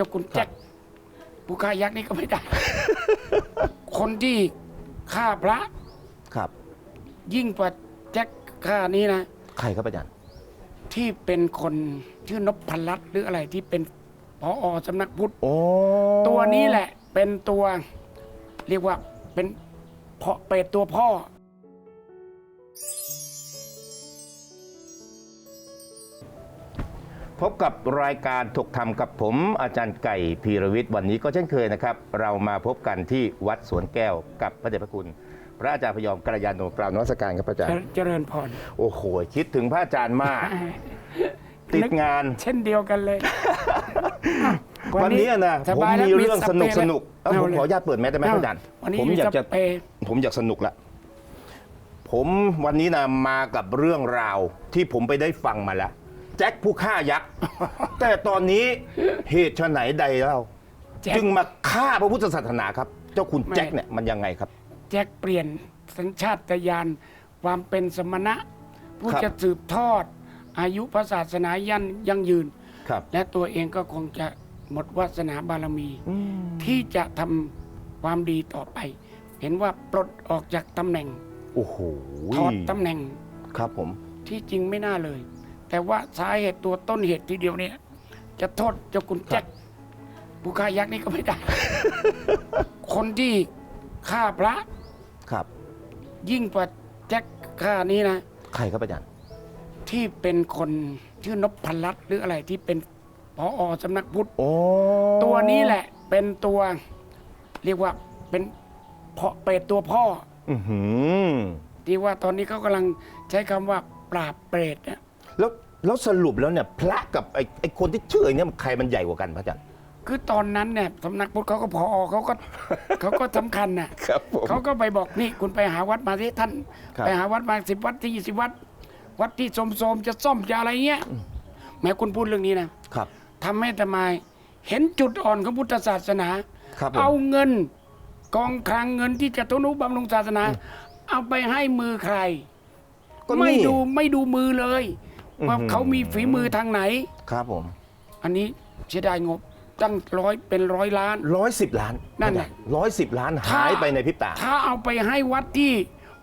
จะโทษเจ้าคุณแจ็คผู้ฆ่ายักษ์นี่ก็ไม่ได้ คนที่ฆ่าพระ ครับ ยิ่งกว่าแจ็คฆ่านี้นะ ใครครับอาจารย์ที่เป็นคนชื่อนพรัตน์หรืออะไรที่เป็นพออสำนักพุทธ โอ้ตัวนี้แหละเป็นตัว เรียกว่าเป็นเพาะเป็ดตัวพ่อ พบกับรายการถกธรรมกับผมอาจารย์ไก่พีรวิทย์วันนี้ก็เช่นเคยนะครับ เรามาพบกันที่วัดสวนแก้วกับพระเดชพระคุณ พระอาจารย์พยอมกัลยาณโนกล่าวนวัสการครับพระอาจารย์เจริญพรโอ้โหคิดถึงพระอาจารย์มาก ติดงาน เช่นเดียวกันเลย วันนี้นะสผมบายแล้วมีเรื่องสสนุกเปสรย์นุกแล้วเอ้าผมเเลยขออนุญาตเปิดแมสได้ไหมพระอาจารย์วันนี้ผมอยากจะสเปรย์ผมอยากสนุกละผมวันนี้นะมากับเรื่องราวที่ผมไปได้ฟังมาแล้ว แจ็คผู้ฆ่ายักษ์ แต่ตอนนี้เหตุไฉนใดเล่าแจ็ค จึงมาฆ่าพระพุทธศาสนาครับ เจ้าคุณแจ็คเนี่ยมันยังไงครับ แจ็คเปลี่ยนสัญชาตญาณความเป็นสมณะ ผู้ครับ จะสืบทอด อายุพระศาสนายันยั่งยืน ครับ และตัวเองก็คงจะหมดวาสนาบารมี ที่จะทำความดีต่อไป เห็นว่าปลดออกจากตำแหน่งโอ้โหถอดตำแหน่งครับผม ที่จริงไม่น่าเลย แต่ว่าสาเหตุตัวต้นเหตุทีเดียวเนี่ย จะโทษเจ้าคุณแจ็คผู้ฆ่ายักษ์นี่ก็ไม่ได้ คนที่ฆ่าพระ ครับ ยิ่งกว่าแจ็คฆ่านี้นะ ใครครับอาจารย์ ที่เป็นคนชื่อนพรัตน์หรืออะไรที่เป็นพออสำนักพุทธโอ้ตัวนี้แหละ เป็นตัว เรียกว่าเป็นเพาะเป็ดตัวพ่อ อื้อหือ ที่ว่าตอนนี้เขากำลังใช้คำว่าปราบเปรตเนี่ย แล้วแล้วสรุปแล้วเนี่ยพระกับไอ้ไอ้คนที่ชื่อไอ้เนี่ยมันใครมันใหญ่กว่ากันพระอาจารย์ คือตอนนั้นเนี่ยสำนักพุทธเขาก็พออเขาก็ เขาก็สำคัญน่ะครับผม เขาก็ไปบอกนี่คุณไปหาวัดมาที่ท่าน ครับ ไปหาวัดมาสิบวัดที่ยี่สิบวัด วัดที่โสมๆจะซ่อมจะอะไรเงี้ยแม้คุณพูดเรื่องนี้นะครับ ทำให้ทำไมเห็นจุดอ่อนของพุทธศาสนา ครับผม เอาเงินกองคลังเงินที่จะทนุบำรุงศาสนา เอาไปให้มือใคร ก็ไม่นี่ดูไม่ดูมือเลย ว่าอื้อหือเขามีฝีมือทางไหน ครับผม อันนี้เสียดายงบตั้งร้อยเป็นร้อยล้าน ร้อยสิบล้านนั่นแหละร้อยสิบล้านถ้าหายไปในพริบตา ถ้าเอาไปให้วัดที่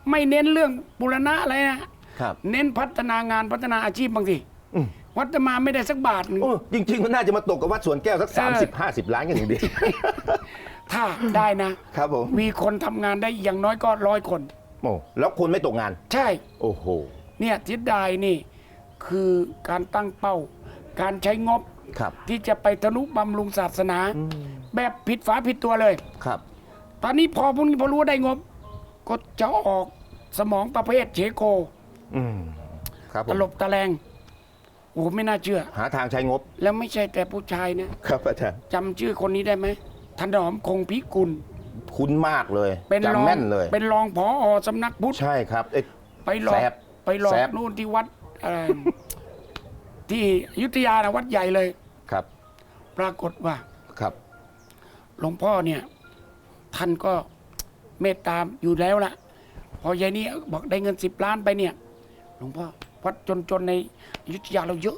ไม่เน้นเรื่องบุรณะอะไรนะครับ เน้นพัฒนางานพัฒนาอาชีพบางทีอืม วัดจะมาไม่ได้สักบาทหนึ่ง โอ้จริงๆมันน่าจะมาตกกับวัดสวนแก้วสักเอสามอสิบห้าสิบล้านกันอย่างเดียว ถ้าได้นะ ครับผม มีคนทำงานได้อย่างน้อยก็ร้อยคน โอ้แล้วคนไม่ตกงาน ใช่ โอ้โห เนี่ยทิศดายนี่ คือการตั้งเป้า การใช้งบครับ ที่จะไปทนุบำรุงศาสนาแบบผิดฝาผิดตัวเลย ครับ ตอนนี้พอพวกนี้พอรู้ว่าได้งบ ก็จะออกสมองประเภทเฉโก อืม ครับผตมลบตะแลงโอ้โหไม่น่าเชื่อ หาทางใช้งบ แล้วไม่ใช่แต่ผู้ชายนะครับอาจารย์ จำชื่อคนนี้ได้ไหมถนอมคงพิกุลคุ้นมากเลยเป็นรอจำงแม่นเลย เป็นรองผอสำนักพุทธใช่ครับเอ้ยไปหลอกแสบไปหลอแสกบ นู่นที่วัด อะไร ที่อยุธยานะวัดใหญ่เลย ครับ ปรากฏว่าครับ หลวงพ่อเนี่ย ท่านก็เมตตามอยู่แล้วล่ะ พอยายนี่บอกได้เงินสิบล้านไปเนี่ย หลวงพ่อวัดจนๆในอยุธยาเราเยอะ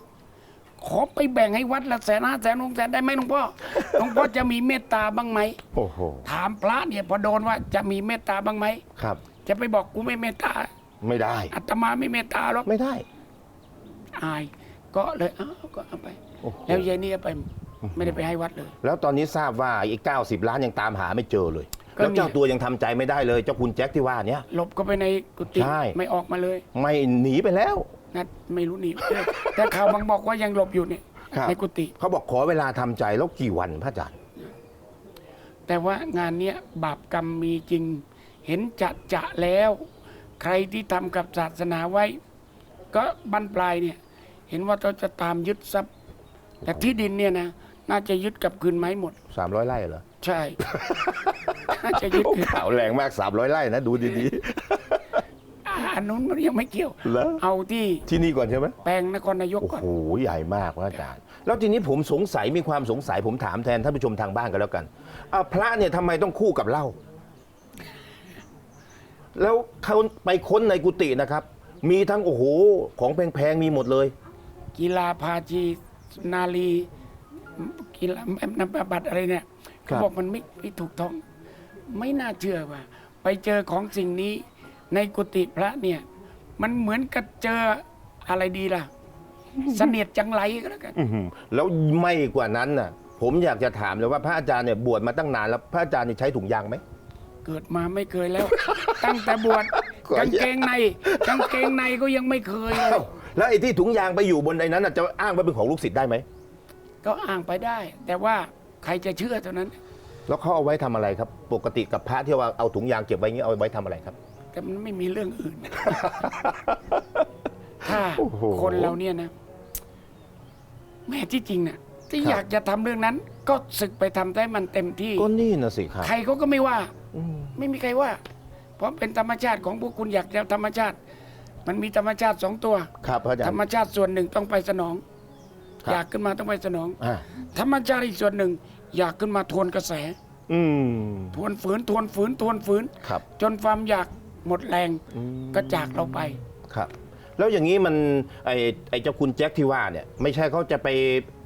ขอไปแบ่งให้วัดละแสนห้าแสนหกแสนได้ไหมหลวงพ่อ หลวงพ่อจะมีเมตตาบ้างไหม โอ้โห ถามพระเนี่ยพอโดนว่าจะมีเมตตาบ้างไหม ครับ จะไปบอกกูไม่เมตตาไม่ได้ อาตมาไม่เมตตาหรอก ไม่ได้ อาย ก็เลยอ้าวก็เอาไป โอ้โห แล้วยายนี่ก็ไปไม่ได้ไปให้วัดเลย แล้วตอนนี้ทราบว่าอีกเก้าสิบล้านยังตามหาไม่เจอเลย ก็แล้วเจ้าเนี่ยตัวยังทำใจไม่ได้เลย เจ้าคุณแจ็คที่ว่าเนี้ย หลบก็ไปในกุฏิใช่ ไม่ออกมาเลยไม่หนีไปแล้ว นะไม่รู้หนี่แต่ข่าวบางบอกว่ายังหลบอยู่เนี่ยครับ ในกุฏิเขาบอกขอเวลาทำใจแล้วกี่วันพระอาจารย์ แต่ว่างานเนี้ยบาปกรรมมีจริง เห็นจะจะแล้ว ใครที่ทำกับศาสนาไว้ ก็บั้นปลายเนี่ย เห็นว่าเราจะตามยึดทรัพย์ แต่ที่ดินเนี่ยนะน่าจะยึดกลับคืนไหมาให้หมด300ไร่เหรอใช่ น่าจะยึดโอ้คืนข่าวแรงมาก300ไร่นะดูดีอ่าอันนู้นมันยังไม่เกี่ยว ๆ แล้วเอาที่ที่นี่ก่อนใช่ไหมแปลงนครนายกโอ้ก่อน โหใหญ่มากพระอาจารย์ แล้วทีนี้ผมสงสัยมีความสงสัยผมถามแทนท่านผู้ชมทางบ้านกันแล้วกันอะพระเนี่ยทำไมต้องคู่กับเหล้าแล้วเขาไปค้นในกุฏินะครับ มีทั้งโอ้โหของแพงๆมีหมดเลย กีฬาพาจีนาลีกีฬาแอมนำบัตรอะไรเนี่ยครัเขาบบอกมันไม่ไม่ถูกต้อง ไม่น่าเชื่อว่า ไปเจอของสิ่งนี้ในกุฏิพระเนี่ย มันเหมือนกับเจออะไรดีล่ะ เสนียดจังไรก็แล้วกัน อื้อหือแล้วไม่กว่านั้นน่ะ ผมอยากจะถามเลยว่าพระอาจารย์เนี่ยบวชมาตั้งนานแล้วพระอาจารย์นี่ใช้ถุงยางไหม เกิดมาไม่เคยแล้ว ตั้งแต่บวชขออนุญาตกางเกงในกางเกงในก็ยังไม่เคยเลยเอ้า แล้วไอ้ที่ถุงยางไปอยู่บนไอ้นั้นน่ะจะอ้างว่าเป็นของลูกศิษย์ได้ไหมก็อ้างไปได้ แต่ว่าใครจะเชื่อเท่านั้น แล้วเขาเอาไว้ทำอะไรครับ ปกติกับพระที่ว่าเอาถุงยางเก็บไว้อย่างนี้เอาไว้ทำอะไรครับ แต่มันไม่มีเรื่องอื่น ถ้าโอ้โห คนเราเนี่ยนะแม่ที่จริงเนี่ยที่ครับอยากจะทำเรื่องนั้น ก็ศึกไปทำให้มันเต็มที่ ก็นี่นะสิครับใครเขาก็ไม่ว่า อืมไม่มีใครว่า เพราะเป็นธรรมชาติของพวกคุณอยากจะธรรมชาติ มันมีธรรมชาติสองตัว ครับพระอาจารธรย์ รมชาติส่วนหนึ่งต้องไปสนอง ครับ อยากขึ้นมาต้องไปสนอง อ่าธรรมชาติอีกส่วนหนึ่ง อยากขึ้นมาทวนกระแส อืมทวนฝืนทวนฝืนทวนฝืน ครับจนความอยากหมดแรงอืมก็จากเราไป ครับ แล้วอย่างนี้มันไอ้ไอ้เจ้าคุณแจ็คที่ว่าเนี่ย ไม่ใช่เขาจะไป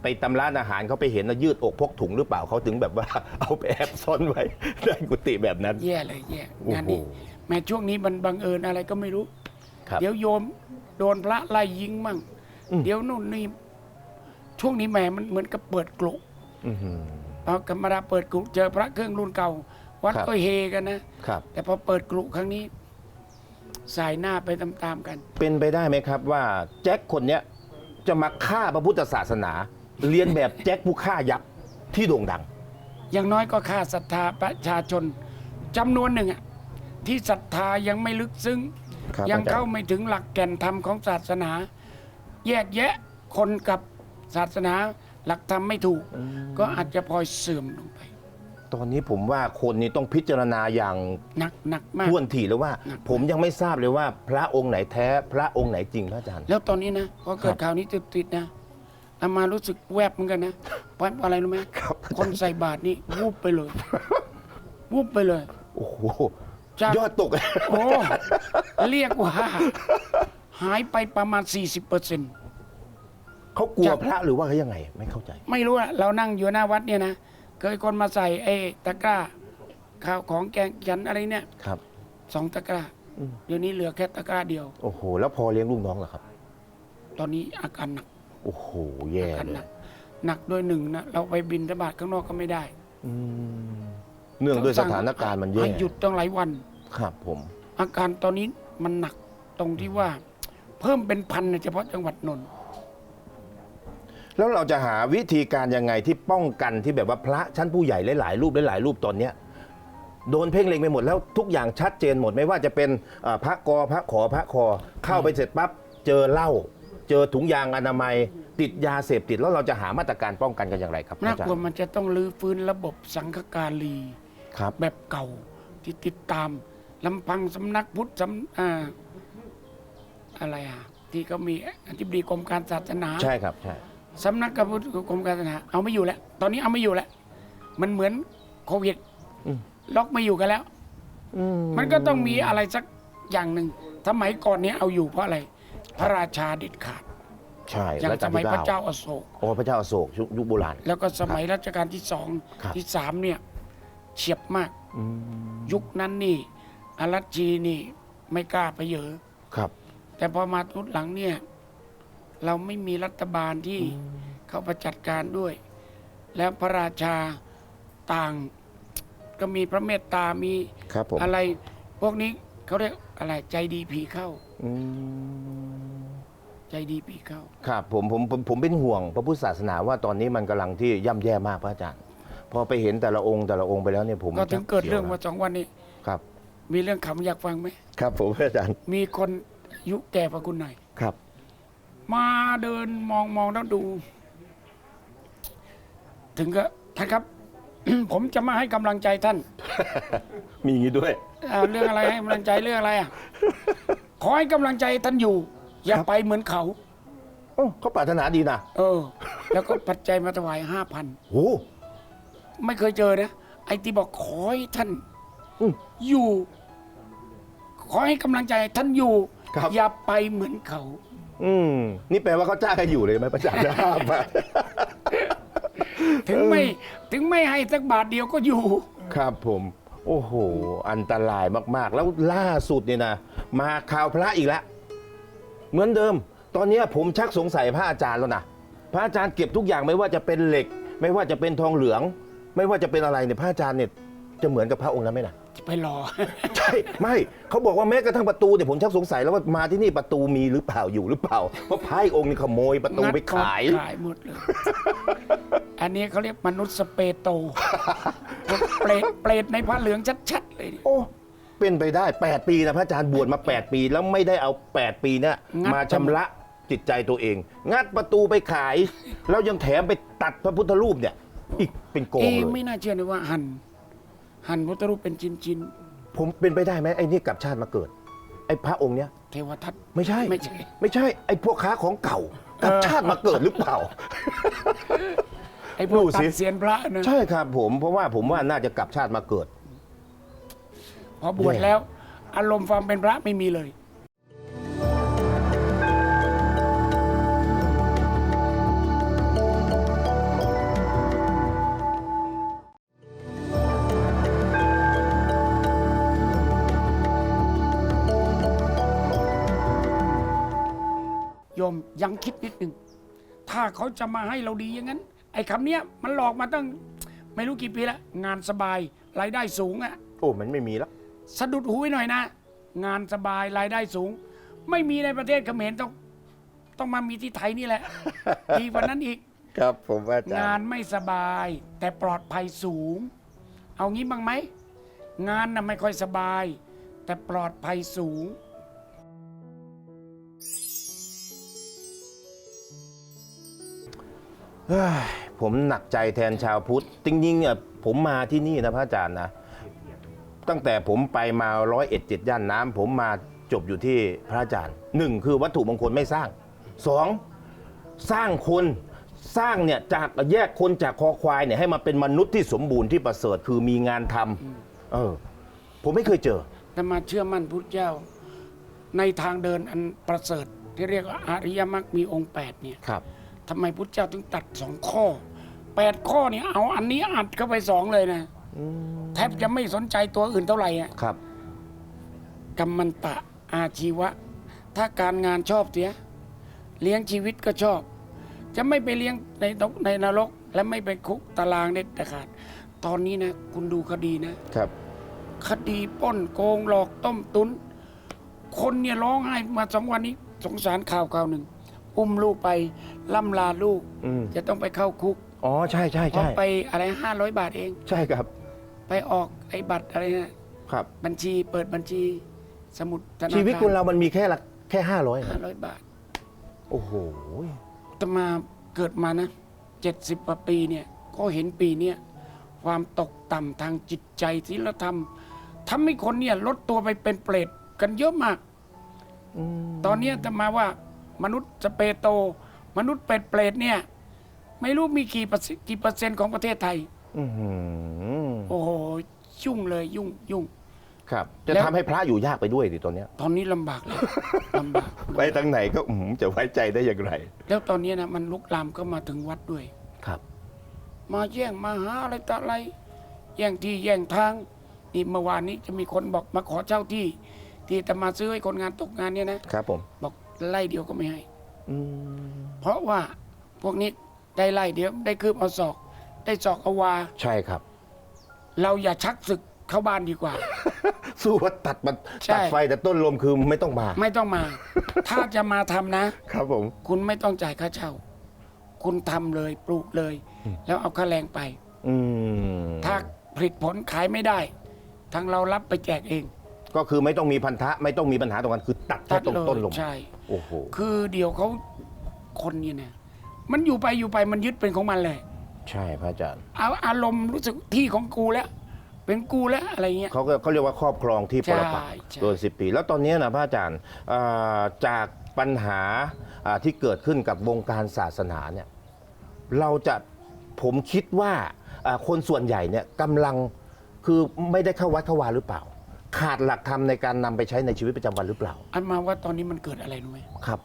ไปตำร้านอาหารเขาไปเห็นแล้วยืดอกพกถุงหรือเปล่าเขาถึงแบบว่า เอาไปแอบซ่อนไว้ในกุฏิแบบนั้น แย่เลยแย่โอ้โห งานนี้แม้ช่วงนี้มันบังเอิญอะไรก็ไม่รู้ ครับ เดี๋ยวโยมโดนพระไล่ยิงมั่ง อืม เดี๋ยวนู่นนี่ช่วงนี้แหมมันเหมือนกับเปิดกลุอื้อหือเอาธรรมดาเปิดกลุเจอพระเครื่องรุ่นเก่า วัดครับ ก็เฮกันนะครับ แต่พอเปิดกลุครั้งนี้ สายหน้าไปตามๆกัน เป็นไปได้ไหมครับว่าแจ็คคนเนี้ยจะมาฆ่าพระพุทธศาสนา เรียนแบบแจ็คผู้ฆ่ายักษ์ที่โด่งดัง อย่างน้อยก็ค่าศรัทธาประชาชนจำนวนหนึ่งอะที่ศรัทธายังไม่ลึกซึ้ง ครับยังอาจารย์เข้าไม่ถึงหลักแก่นธรรมของศาสนา แยกแยะคนกับศาสนาหลักธรรมไม่ถูก ก็อาจจะพลอยเสื่อมลงไป ตอนนี้ผมว่าคนนี้ต้องพิจารณาอย่างหนักหนักมากท่วนถี่เลยว่าหนักผมยังไม่ทราบเลยว่า พระองค์ไหนแท้พระองค์ไหนจริงพระอาจารย์แล้วตอนนี้นะพอเกิครัดบข่าวนี้ติดๆนะอามารู้สึกแวบเหมือนกันนะเพราะอะไรรู้ไหมครับคนใส่บาตรนี่วูบไปเลยวูบไปเลย โอ้โห จากยอดตก โอ้ เรียกว่า หายไปประมาณ 40เปอร์เซ็นเขากลัวจาก พระหรือว่าเขายังไง ไม่เข้าใจ ไม่รู้อะเรานั่งอยู่หน้าวัดเนี่ยนะ เคยคนมาใส่ไอ้ตะกร้า ข้าวของแกงฉันอะไรเนี่ยครับ สองตะกร้า อืม เดี๋ยวนี้เหลือแค่ตะกร้าเดียว โอ้โห แล้วพอเลี้ยงลูกน้องเหรอครับ ตอนนี้อาการหนักโอ้โห แย่อาการเลหนัยกหนักด้วยหนึ่งนะ เราไปบินทบาทข้างนอกก็ไม่ได้ อืม เนื่องด้วยสถานการณ์มันแย่ให้หยุดต้องหลายวัน ครับผม อาการตอนนี้มันหนักตรงที่ว่า เพิ่มเป็นพันนะเฉพาะจังหวัดนนท์แล้วเราจะหาวิธีการยังไงที่ป้องกันที่แบบว่าพระชั้นผู้ใหญ่หลายๆรูปหลายๆรูปตอนเนี้ยโดนเพ่งเล็งไปหมดแล้วทุกอย่างชัดเจนหมดไม่ว่าจะเป็นเอ่อพระกอพระขอพระคอเข้าไปเสร็จปั๊บเจอเหล้าเจอถุงยางอนามัย ติดยาเสพติดแล้วเราจะหามาตรการป้องกันกันอย่างไรครับน่าอาจารกลัวย์มันจะต้องรื้อฟื้นระบบสังฆกาลี ครับ แบบเก่าที่ติดตามลำพังสำนักพุทธสำอ่าอะไรอะ ที่เขามีอธิบดีกรมการศาสนาใช่ครับใช่สำนักกพุทธกรมการศาสนาเอาไม่อยู่แล้ว ตอนนี้เอาไม่อยู่แล้ว มันเหมือนโควิดอืมล็อกไม่อยู่กันแล้วมันก็ต้องมีอะไรสักอย่างหนึ่งสมัยก่อนเนี้ยเอาอยู่เพราะอะไร พระราชาเด็ดขาด ใช่อย่างรัชสกาลมัยที่พระเก้าเจ้าอโศก โอ้พระเจ้าอโศกยุคยุคโบราณ แล้วก็สมัยรัชกาลที่สองครับ ที่สามเนี่ย เฉียบมากอืมยุคนั้นนี่อารัชชีนี่ไม่กล้าไปเหยอครับ แต่พอมาทุดหลังเนี่ย เราไม่มีรัฐบาลที่เข้าประจัดการด้วย แล้วพระราชาต่าง ก็มีพระเมตตามีครับผมอะไร พวกนี้เขาเรียกอะไรใจดีผีเข้าอืมใจดีผีเข้า ครับผมผมผมผมเป็นห่วงพระพุทธศาสนาว่าตอนนี้มันกำลังที่ย่ำแย่มากพระอาจารย์ พอไปเห็นแต่ละองค์แต่ละองค์ไปแล้วเนี่ยผมก็ถึงเกิดเรื่องสียวว่าสองวันนี้ ครับ มีเรื่องขำอยากฟังไหมครับผมพระอาจารย์มีคนอายุแก่กว่าคุณหน่อยครับ มาเดินมองมองแล้วดู ถึงก็ท่านครับ ผมจะมาให้กำลังใจท่านมีอย่างนี้ด้วย อ่าเรื่องอะไรให้กำลังใจเรื่องอะไรอะขอให้กำลังใจท่านอยู่ อย่าครับไปเหมือนเขา โอ้เขาปรารถนาดีนะเออ แล้วก็ปัจจัยมาถวายห้าพันโอ้ ไม่เคยเจอนะ ไอ้ที่บอกขอให้ท่านอืม อยู่ ขอให้กำลังใจท่านอยู่ ครับ อย่าไปเหมือนเขา อืม นี่แปลว่าเขาจ้างกันอยู่เลยไหมประจักษ์ห้าบาทถึงไม่ถึงไม่ให้สักบาทเดียวก็อยู่ ครับผม โอ้โห อันตรายมาก ๆ แล้วล่าสุดเนี่ยนะ มาข่าวพระอีกแล้วเหมือนเดิม ตอนเนี้ยผมชักสงสัยพระอาจารย์แล้วนะ พระอาจารย์เก็บทุกอย่างไม่ว่าจะเป็นเหล็ก ไม่ว่าจะเป็นทองเหลือง ไม่ว่าจะเป็นอะไรเนี่ยพระอาจารย์เนี่ยจะเหมือนกับพระองค์นั้นไหมนะจะไปรอ ใช่ไม่เขาบอกว่าแม้กระทั่งประตูเนี่ยผมชักสงสัยแล้วว่ามาที่นี่ประตูมีหรือเปล่าอยู่หรือเปล่าเพราะพระอีกองค์นี่ขโมยประตูไปขายขายหมดเลย อันนี้เขาเรียกมนุษย์สเปโตพวกเปรตเปรตในผ้าเหลืองชัดๆเลยเนี่ย โอ้เป็นไปได้ 8 ปีนะพระอาจารย์บวชมา 8 ปีแล้วไม่ได้เอา 8 ปีเนี่ยงัด มาชำระจิตใจตัวเอง งัดประตูไปขาย แล้วยังแถมไปตัดพระพุทธรูปเนี่ย อีกเป็นโกงเอ๊ะเลไม่ยน่าเชื่อเลยว่าหันหันพุทธรูปเป็นชิ้นผมเป็นไปได้ไหมไอ้นี่กลับชาติมาเกิด ไอ้พระองค์เนี้ยๆเทวทัต ไม่ใช่ ไม่ใช่ ไม่ใช่ ไอ้พวกค้าของเก่ากลับชาติมาเกิดหรือเปล่า ไอ้พวกดูตัสิ ดเสียนพระนะใช่ครับผมเพราะว่าผมว่าน่าจะกลับชาติมาเกิด พอบวชแล้ว อารมณ์ความเป็นพระไม่มีเลย โยมยังคิดนิดหนึ่งถ้าเขาจะมาให้เราดีอย่างนั้น ไอ้คำเนี้ยมันหลอกมาตั้งไม่รู้กี่ปีแล้วงานสบายรายได้สูงอะโอ้มันไม่มีแล้วสะดุดหูไว้หน่อยนะ งานสบายรายได้สูง ไม่มีในประเทศเขมรต้อง ต้องมามีที่ไทยนี่แหละ ดีกว่านั้นอีก ครับผมอาจารย์งานไม่สบาย แต่ปลอดภัยสูง เอางี้บ้างไหม งานน่ะไม่ค่อยสบาย แต่ปลอดภัยสูง เฮ้ยผมหนักใจแทนชาวพุทธ จริงๆเนี่ยผมมาที่นี่นะพระอาจารย์นะ ตั้งแต่ผมไปมาร้อยเอ็ดเจ็ดย่านน้ำผมมาจบอยู่ที่พระอาจารย์หนึ่งคือวัตถุมงคลไม่สร้างสองสร้างคนสร้างเนี่ยจากแยกคนจากคอควายเนี่ยให้มาเป็นมนุษย์ที่สมบูรณ์ที่ประเสริฐคือมีงานทำเออ ผมไม่เคยเจอ แต่มาเชื่อมั่นพุทธเจ้า ในทางเดินอันประเสริฐที่เรียกว่าอริยมรรคมีองค์แปดเนี่ย ครับ ทำไมพุทธเจ้าถึงตัดสองข้อแปดข้อเนี่ยเอาอันนี้อัดเข้าไปสองเลยนะแทบจะไม่สนใจตัวอื่นเท่าไหร่อะครับกัมมันตะอาชีวะ ถ้าการงานชอบเสีย เลี้ยงชีวิตก็ชอบ จะไม่ไปเลี้ยงในตกในนรก และไม่ไปคุกตารางเด็ดขาด ตอนนี้นะ คุณดูคดีนะครับ คดีปล้นโกงหลอกต้มตุน คนเนี่ยร้องไห้มาสองวันนี้ สงสารข่าวข่าวหนึ่ง อุ้มลูกไปล่ำลาลูก อืมจะต้องไปเข้าคุกอ๋อใช่ใช่เพราะใช่ไปอะไรห้าร้อยบาทเอง ใช่ครับไปออกไอ้บัตรอะไรนะครับ บัญชีเปิดบัญชีสมุดธนาคารชีวิตคนเรามันมีแค่ละแค่ห้าร้อยห้าร้อยบาทโอ้โหอาตมาเกิดมานะเจ็ดสิบกว่าปีเนี่ยก็เห็นปีเนี้ยความตกต่ำทางจิตใจศีลธรรมทำให้คนเนี่ยลดตัวไปเป็นเปรตกันเยอะมากตอนเนี้ยอาตมาว่า มนุษย์สเปโต มนุษย์เป็ดเปรตเนี่ย ไม่รู้มีกี่เปอร์เซ็นต์กี่เปอร์เซ็นต์ของประเทศไทย อื้อหือโอ้โหยุ่งเลยยุ่งยุ่ง ครับ จะแล้ว ทำให้พระอยู่ยากไปด้วยดิตอนเนี้ย ตอนนี้ลำบากเลยลำบากไปทางไหนก็อืมจะไว้ใจได้อย่างไร แล้วตอนนี้นะมันลุกลามก็มาถึงวัดด้วย ครับ มาแย่งมาหาอะไรต่ออะไร แย่งที่แย่งทาง นี่เมื่อวานนี้จะมีคนบอกมาขอเช่าที่ ที่จะมาซื้อให้คนงานตกงานเนี่ยนะ ครับผม บอก ไล่เดียวก็ไม่ให้ อืมเพราะว่าพวกนี้ได้ไล่เดียว ได้คืบเอาศอก ได้ศอกเอาวา ใช่ครับ เราอย่าชักศึกเข้าบ้านดีกว่า สู้ว่าตัดมันใช่ ตัดไฟแต่ต้นลมคือไม่ต้องมา ไม่ต้องมา ถ้าจะมาทำนะ ครับผม คุณไม่ต้องจ่ายค่าเช่า คุณทำเลยปลูกเลย แล้วเอาค่าแรงไป อืมถ้าผลิตผลขายไม่ได้ ทางเรารับไปแจกเองก็คือไม่ต้องมีพันธะ ไม่ต้องมีปัญหาตรงนั้นคือตัดแค่ตรงเลยต้นลม ใช่ โอ้โหคือเดี๋ยวเขาคนเนี่ยนะมันอยู่ไปอยู่ไปมันยึดเป็นของมันเลยใช่พระอาจารย์ เอาอารมณ์รู้สึกที่ของกูแล้ว เป็นกูแล้วอะไรเงี้ย เขาก็เขาเรียกว่าครอบครองที่ปรปักษ์ใช่ใช่ โดนสิปี แล้วตอนนี้นะพระอาจารย์อ่าจากปัญหาอ่าที่เกิดขึ้นกับวงการศาสนาเนี่ยเราจะผมคิดว่าอ่าคนส่วนใหญ่เนี่ยกำลังคือไม่ได้เข้าวัดเข้าวาหรือเปล่า ขาดหลักธรรมในการนำไปใช้ในชีวิตประจำวันหรือเปล่า อันมาว่าตอนนี้มันเกิดอะไรรู้ไหมครับ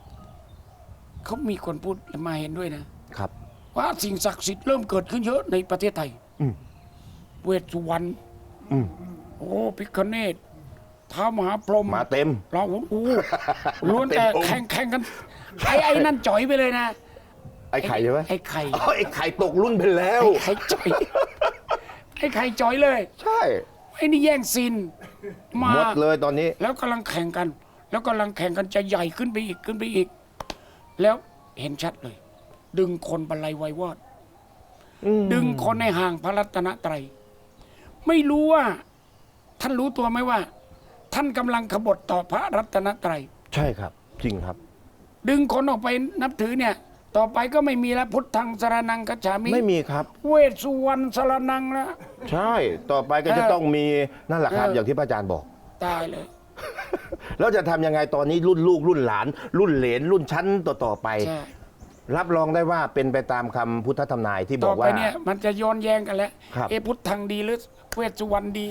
เขามีคนพูดและมาเห็นด้วยนะ ครับ ว่าสิ่งศักดิ์สิทธิ์เริ่มเกิดขึ้นเยอะในประเทศไทยอืม เวสสุวรรณอืมโอ้พิคเนตท้าวมหาพรหมมาเต็มเราโอ้โหล้วนแต่เต็มองค์ แข่งแข่งกันไอ้ไอ้นั่นจ่อยไปเลยนะไอ้ไข่ใช่ไหมไอ้ไข่อ๋อไอ้ไข่ตกรุ่นไปแล้ว ไอ้ไข่จ่อย ไอ้ไข่จ่อยเลย ใช่ ไอ้นี่แย่งซีนมาหมดเลยตอนนี้ แล้วกำลังแข่งกัน แล้วกำลังแข่งกันจะใหญ่ขึ้นไปอีกขึ้นไปอีก แล้วเห็นชัดเลย ดึงคนบรรลัยไวยวอดดึงคนในห่างพระรัตนตรัย ไม่รู้ว่า ท่านรู้ตัวไหมว่า ท่านกำลังขบฏต่อพระรัตนตรัย ใช่ครับ จริงครับ ดึงคนออกไปนับถือเนี่ย ต่อไปก็ไม่มีแล้วพุทธังสรนังกัจฉามิ ไม่มีครับ เวสสุวรรณสรนังแล้ว ใช่ต่อไปก็จะเออต้องมีนั่นแหละครับเอออย่างที่พระอาจารย์บอก ตายเลย แล้วจะทำยังไงตอนนี้รุ่นลูกรุ่นหลาน รุ่นเหลนรุ่นชั้นต่อๆไป ใช่ รับรองได้ว่าเป็นไปตามคำพุทธทำนายที่บต่ออกไปว่า เนี่ยมันจะย้อนแย้งกันแล้ว ครับ เอะพุทธังดีหรือเวสสุวรรณดี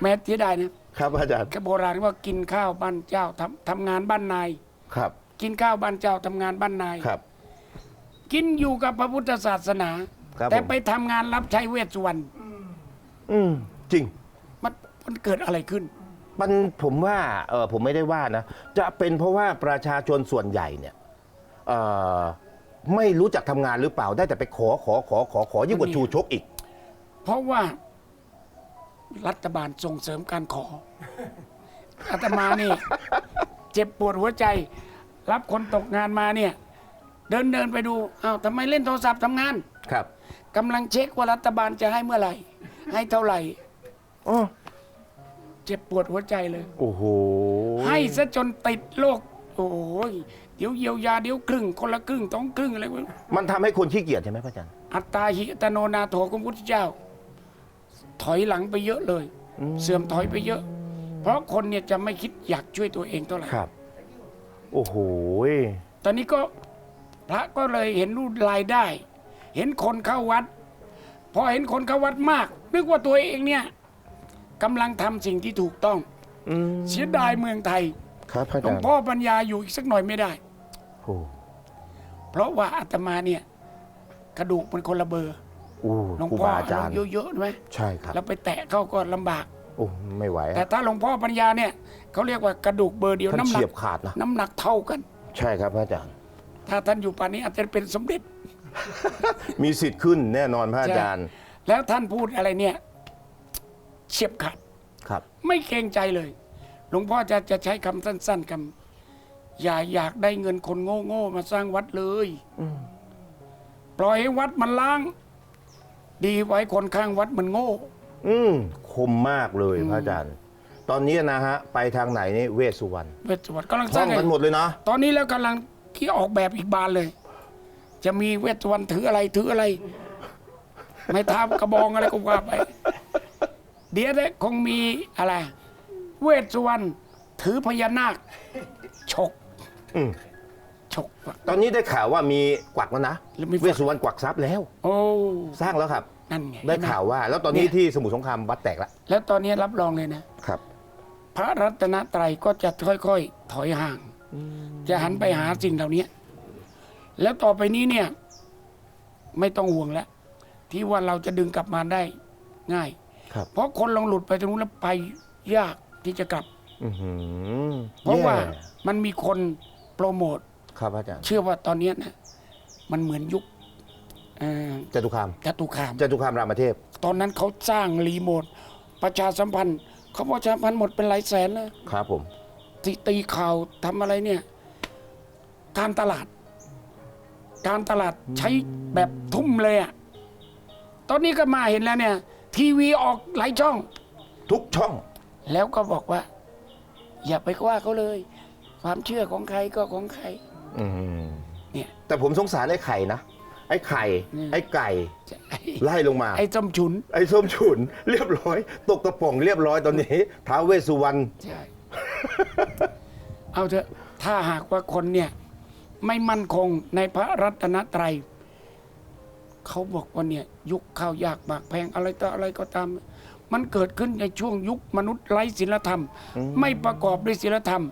แม้ที่ได้นะครับอาจารย์ก็โบราณว่ากินข้าวบ้านเจ้าทำทำงานบ้านนาย ครับกินข้าวบ้านเจ้าทำงานบ้านนาย ครับ กินอยู่กับพระพุทธศาสนา ครับแต่ผม ไปทำงานรับใช้เวสสุวรรณอืมจริง มันมันเกิดอะไรขึ้น มันผมว่าเออผมไม่ได้ว่านะ จะเป็นเพราะว่าประชาชนส่วนใหญ่เนี่ยเอ่อไม่รู้จักทำงานหรือเปล่าได้แต่ไปขอขอขอขอขอยิ่งกว่าชูชกอีก เพราะว่ารัฐบาลส่งเสริมการขอ อาตมานี่ เจ็บปวดหัวใจ รับคนตกงานมาเนี่ย เดินเดินไปดูอ้าวทำไมเล่นโทรศัพท์ทำงาน ครับ กำลังเช็คว่ารัฐบาลจะให้เมื่อไหร่ ให้เท่าไหร่ อ๋อเจ็บปวดหัวใจเลย โอ้โห ให้ซะจนติดโรคโอ้ยเดี๋ยวเยียวยาเดี๋ยวครึ่ง คนละครึ่งต้องครึ่งอะไรวะมันทำให้คนขี้เกียจใช่ไหมพระอาจารย์อัตตาหิอัตโนนาโถของพุทธเจ้า ถอยหลังไปเยอะเลย เสื่อมถอยไปเยอะ เพราะคนเนี่ยจะไม่คิดอยากช่วยตัวเองเท่าไหร่ครับ โอ้โห ตอนนี้ก็พระก็เลยเห็นรูปรายได้ เห็นคนเข้าวัด พอเห็นคนเข้าวัดมาก นึกว่าตัวเองเนี่ยกำลังทำสิ่งที่ถูกต้องอืมเสียดายเมืองไทยครับพระหลวอางจารย์พ่อปัญญาอยู่อีกสักหน่อยไม่ได้ โอ้เพราะว่าอาตมาเนี่ย กระดูกมันคนละเบอร์โอ้หลวงครูพ่อบาอาจารย์ เยอะๆใช่ไหมใช่ครับ แล้วไปแตะเข้าก็ลำบาก โอ้ไม่ไหวแต่ถ้าหลวงพ่อปัญญาเนี่ยเขาเรียกว่ากระดูกเบอร์เดียวท่านน้ำหนัเฉียกบขาดนะ น้ำหนักเท่ากัน ใช่ครับพระอาจารย์ ถ้าท่านอยู่ป่านนี้อาจจะเป็นสมเด็จ มีสิทธิ์ขึ้นแน่นอนพระอาจารย์ แล้วท่านพูดอะไรเนี่ยเฉียบขาดครับ ไม่เกรงใจเลย หลวงพ่อจะจะใช้คำสั้น ๆคำอย่าอยากได้เงินคนโง่ๆมาสร้างวัดเลยปล่อยให้วัดมันล้าง ดีไว้คนข้างวัดมันโง่ อืมคมมากเลยพระอาจารย์ ตอนนี้นะฮะ ไปทางไหนนี่เวสสุวรรณเวทสวดกำลังสท่ร้าองงไงกันหมดเลยนะตอนนี้แล้วกำลังที่ออกแบบอีกบานเลย จะมีเวทสวรรณถืออะไรถืออะไร ไม่ท้ากระบองอะไรก็ว่าไป เดี๋ยวเนี่ยคงมีอะไร เวทสุวรรณถือพญานาคฉกอืมฉกว่ะ ตอนนี้ได้ข่าวว่ามีกวักแล้วนะแล้วมี เวสสุวรรณกวักทรัพย์แล้ว โอ้สร้างแล้วครับ นั่นไงได้ข่าวว่า แล้วตอนนี้เนี่ยที่สมุทรสงครามวัดแตกแล้วแล้วตอนนี้รับรองเลยนะ ครับ พระรัตนตรัยก็จะค่อยๆ ถอยห่าง จะหันไปหาสิ่งเหล่านี้ แล้วต่อไปนี้เนี่ย ไม่ต้องห่วงแล้ว ที่ว่าเราจะดึงกลับมาได้ง่าย ครับเพราะคนลองหลุดไปตรงนู้นแล้วไปยากที่จะกลับ อือหือเพราะว่าแย่มันมีคนโปรโมท ครับอาจารย์เชื่อว่าตอนเนี้ยนะมันเหมือนยุคเอ่อจตุคามจตุคาม จตุคามรามเทพ ตอนนั้นเขาสร้างรีโมท ประชาสัมพันธ์เขาประชาสัมพันธ์หมดเป็นหลายแสนนะครับผม ที่ตีข่าวทำอะไรเนี่ย การตลาด การตลาดใช้แบบทุ่มเลยอะตอนนี้ก็มาเห็นแล้วเนี่ย ทีวีออกหลายช่อง ทุกช่อง แล้วก็บอกว่า อย่าไปว่าเขาเลย ความเชื่อของใครก็ของใคร อืมเนี่ย แต่ผมสงสารไอ้ไข่นะ ไอ้ไข่อืมไอ้ไก่ไอ้ไล่ลงมา ไอ้จมฉุน ไอ้ส้มฉุน เรียบร้อย ตกกระป๋องเรียบร้อยตอนนี้ท้าวเวสสุวรรณ ใช่ เอาเถอะ ถ้าหากว่าคนเนี่ย ไม่มั่นคงในพระรัตนตรัยเขาบอกว่าเนี่ยยุคข้าวยากหมากแพงอะไรต่ออะไรก็ตาม มันเกิดขึ้นในช่วงยุคมนุษย์ไร้ศีลธรรม ไม่ประกอบด้วยศีลธรรม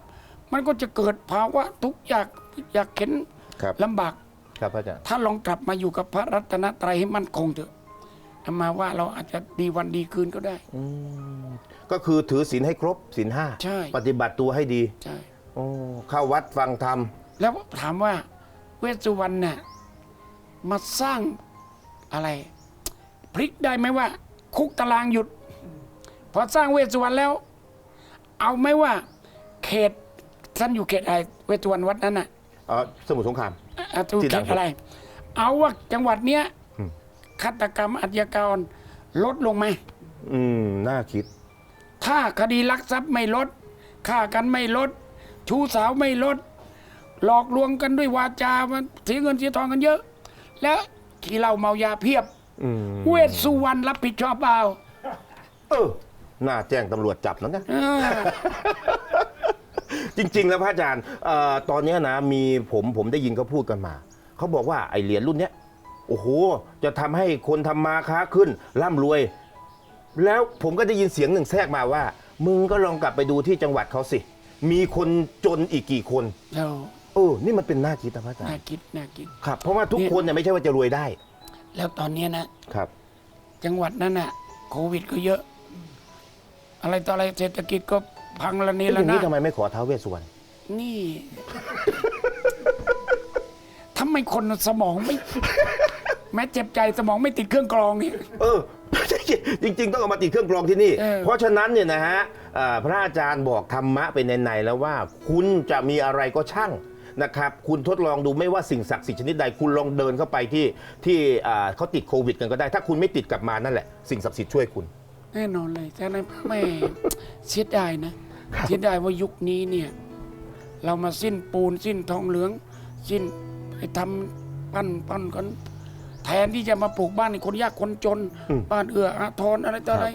มันก็จะเกิดภาวะทุกข์ยากอยากเข็นครับลำบากครับพระอาจารย์ถ้าลองกลับมาอยู่กับพระรัตนตรัยให้มั่นคงเถอะอามาว่าเราอาจจะดีวันดีคืนก็ได้ก็คือถือศีลให้ครบศีลห้าใช่ปฏิบัติตัวให้ดีใช่โอ้เข้าวัดฟังธรรม แล้วถามว่าเวสสุวรรณน่ะมาสร้างอะไร พลิกได้ไหมว่า คุกตารางหยุด พอสร้างเวสสุวรรณแล้ว เอาไหมว่า เขตท่านอยู่เขตอะไรเวสสุวรรณวัดนั้นน่ะเออสมุทรสงคราม อะถูกที่เขดังตสุดอะไร เอาว่าจังหวัดเนี้ยอืม ฆาตกรรมอาชญากรลดลงไหม อืม น่าคิด ถ้าคดีลักทรัพย์ไม่ลดฆ่ากันไม่ลด ชู้สาวไม่ลด หลอกลวงกันด้วยวาจามันเสียเงินเสียทองกันเยอะ แล้วขี้เหล้าเมายาเพียบอืมเวสสุวรรณรับผิดชอบเปล่าเออน่าแจ้งตำรวจจับแล้วนะ เออ จริง ๆ แล้วพระอาจารย์เอ่อตอนเนี้ยนะมีผมผมได้ยินเขาพูดกันมา เขาบอกว่าไอเหรียญรุ่นเนี้ยโอ้โห จะทำให้คนทำมาค้าขึ้นร่ำรวย แล้วผมก็ได้ยินเสียงหนึ่งแทรกมาว่า มึงก็ลองกลับไปดูที่จังหวัดเขาสิ มีคนจนอีกกี่คนเรา เออนี่มันเป็นน่าคิดนะพระอาจารน่าย์คิดน่าคิด ครับ เพราะว่าทุกเนี่ย คนเนี่ยไม่ใช่ว่าจะรวยได้แล้วตอนเนี้ยนะครับ จังหวัดนั้นน่ะ โควิดก็เยอะ อะไรต่ออะไรเศรษฐกิจก็พังละเนแล้วอระย่างนานี้ดทำไมไม่ขอท้าวเวสสุวรรณนี่ ทำไมคนสมองไม่ แม้เจ็บใจสมองไม่ติดเครื่องกรองเนี่ย เออ จริง ๆ ต้องเอามาติดเครื่องกรองที่นี่ เออ เพราะฉะนั้นเนี่ยนะฮะเอ่อพระอาจารย์บอกธรรมะเป็นในๆแล้วว่า คุณจะมีอะไรก็ช่าง นะครับคุณทดลองดูไม่ว่าสิ่งศักดิ์สิทธิ์ชนิดใดคุณลองเดินเข้าไปที่ที่อ่าเขาติดโควิดกันก็ได้ ถ้าคุณไม่ติดกลับมานั่นแหละสิ่งศักดิ์สิทธิ์ช่วยคุณ แน่นอนเลยฉะนั้นแม่ เสียดายนะเสียดายว่ายุคนี้เนี่ย เรามาสิ้นปูนสิ้นทองเหลือง สิ้นไปทำปั้นปั้นกันแทนที่จะมาปลูกบ้านให้คนยากคนจน อืมบ้านเอื้ออาทรอะไรต่ออะไร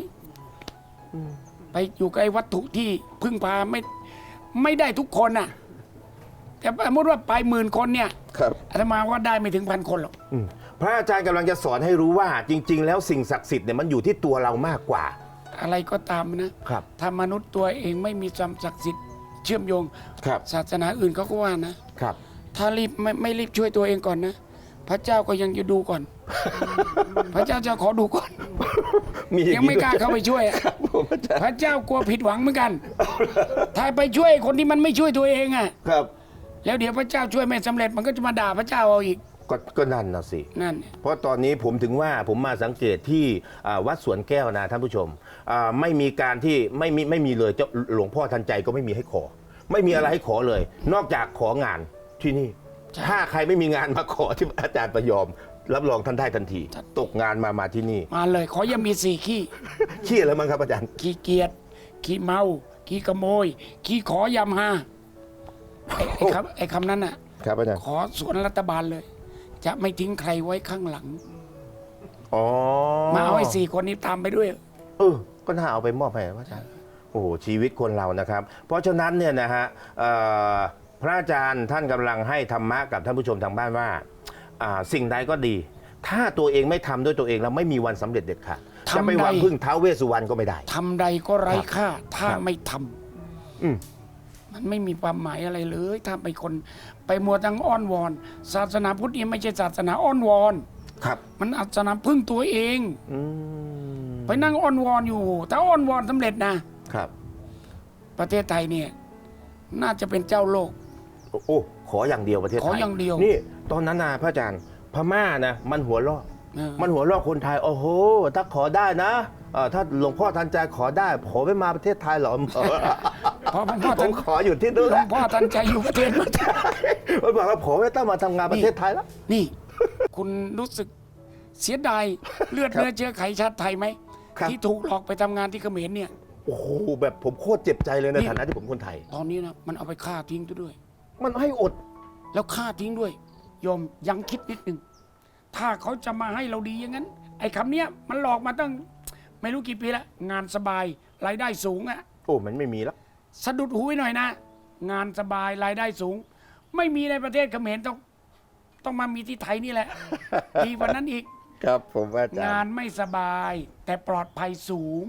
ไปอยู่กับไอ้วัตถุที่พึ่งพาไม่ไม่ได้ทุกคนน่ะ แต่สมมติว่าไปหมื่นคนเนี่ยครับ อาตมาว่าได้ไม่ถึงพันคนหรอกพระอาจารย์กำลังจะสอนให้รู้ว่าจริง ๆ แล้วสิ่งศักดิ์สิทธิ์เนี่ยมันอยู่ที่ตัวเรามากกว่า อะไรก็ตามนะครับ ถ้ามนุษย์ตัวเองไม่มีความศักดิ์สิทธิ์เชื่อมโยง ครับศาสนาอื่นเขาก็ว่านะ ครับ ถ้ารีบไม่ไม่รีบช่วยตัวเองก่อนนะ พระเจ้าก็ยังจะดูก่อน พระเจ้าจะขอดูก่อน มีอยังไม่กล้าเข้าไปช่วยอะครับผมอาจารย์พระเจ้ากลัวผิดหวังเหมือนกัน ถ้าไปช่วยคนที่มันไม่ช่วยตัวเองอะ ครับ แล้วเดี๋ยวพระเจ้าช่วยไม่สำเร็จมันก็จะมาด่าพระเจ้าเอาอีกก็ก็นั่นนะสิ นั่นเนี่ยเพราะตอนนี้ผมถึงว่าผมมาสังเกตที่อ่าวัดสวนแก้วนะท่านผู้ชมอ่าไม่มีการที่ไม่มีไม่มีเลยเจ้าหลวงพ่อทันใจก็ไม่มีให้ขอ ไม่มีอะไรให้ขอเลย นอกจากของานที่นี่ถ้าใครไม่มีงานมาขอที่อาจารย์ประยอม รับรองท่านได้ทันทีตกงานมามาที่นี่ มาเลยขอยังมีสี่ขี้ ขี้อะไรมั้งครับอาจารย์ ขี้เกียจขี้เมา ขี้ขโมย ขี้ขอยำฮา ไอ้ไอ้คำไอ้คำนั้นอะ ครับอาจารย์ขอสวนรัฐบาลเลย จะไม่ทิ้งใครไว้ข้างหลัง อ๋อมาเอาไอ้สี่คนนี้ตามไปด้วย เออก็น่าเอาไปมอบให้พระอาจารย์โอ้โหชีวิตคนเรานะครับ เพราะฉะนั้นเนี่ยนะฮะเอ่อพระอาจารย์ท่านกำลังให้ธรรมะกับท่านผู้ชมทางบ้านว่าอ่า สิ่งใดก็ดี ถ้าตัวเองไม่ทำด้วยตัวเองแล้วไม่มีวันสำเร็จเด็ดขาดทำจะไปหวังใดพึ่งท้าวเวสสุวรรณก็ไม่ได้ ทำใดก็ไร้ค่า ถ้าครับไม่ทำอืม มันไม่มีความหมายอะไรเลย ถ้าไปคนไปมัวตั้งอ้อนวอน ศาสนาพุทธนี่ไม่ใช่ศาสนาอ้อนวอน ครับ มันศาสนาพึ่งตัวเอง อืมไปนั่งอ้อนวอนอยู่ ถ้าอ้อนวอนสำเร็จนะ ครับ ประเทศไทยเนี่ย น่าจะเป็นเจ้าโลก โอ้โอ้ขออย่างเดียวประเทศไทยขออย่างเดียว นี่ ตอนนั้นนะพระอาจารย์ พม่านะมันหัวเราะเออ มันหัวเราะคนไทย โอ้โห ถ้าขอได้นะ เอ่อถ้าหลวงพ่อทันใจขอได้ขอไม่มาประเทศไทยเหรอเพราะหลวงพ่อผท่านมขออยู่ที่นู่นหลแหวละงพ่อท่านใจอยู่ประเทศนู้นมันบอกว่าผมไม่ต้องมาทำงานประเทศไทยแล้ว นี่ คุณรู้สึกเสียดายเลือดเนื้อเชื้อไขชาติไทยไหมครับ ที่ถูกหลอกไปทำงานที่เขมรเนี่ย โอ้โหแบบผมโคตรเจ็บใจเลยในนี่ ฐานะที่ผมคนไทย ตอนนี้นะมันเอาไปฆ่าทิ้งด้วย มันให้อด แล้วฆ่าทิ้งด้วยโยมยังคิดนิดนึง ถ้าเขาจะมาให้เราดีอย่างนั้น ไอ้คำเนี้ยมันหลอกมาตั้ง ไม่รู้กี่ปีแล้วงานสบายรายได้สูงอะโอ้มันไม่มีแล้ว สะดุดหูไว้หน่อยนะ งานสบายรายได้สูง ไม่มีในประเทศเขมรต้อง ต้องมามีที่ไทยนี่แหละ ดีกว่านั้นอีก ครับผมอาจารงานย์ไม่สบาย แต่ปลอดภัยสูง